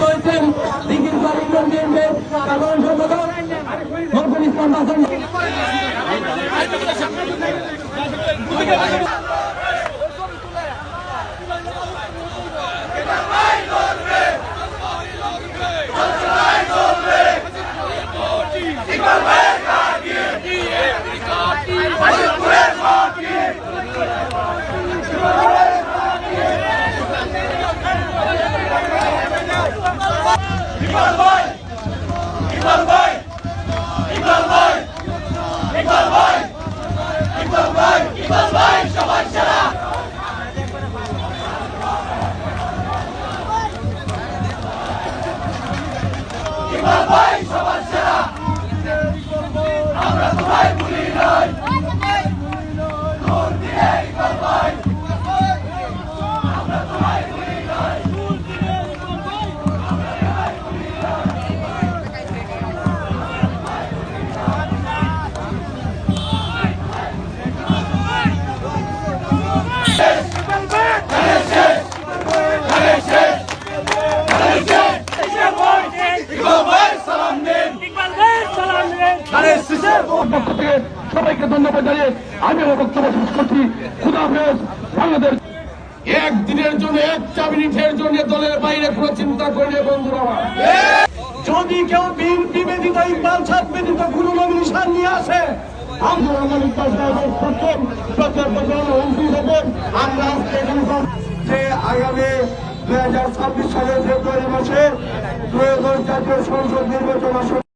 রয়েছেন দিঘির বাড়ি Iqbal সাধারণ পক্ষ থেকে সবাইকে ধন্যবাদ জানিয়ে আমি আমার বক্তব্য শেষ করছি খুদা বাংলাদেশ একদিনের জন্য এক চা জন্য দলের বাইরে কোনো চিন্তা করিলে বন্ধুরা যদি কেউ বিএনপি ব্যতীত ইকবাল সাহেব ব্যতীত কোনো নমিনেশন নিয়ে আসে, আমরা আগামী দুই হাজার ছাব্বিশ সালের ফেব্রুয়ারি মাসে ত্রয়োদশ জাতীয় সংসদ নির্বাচন আসন্ন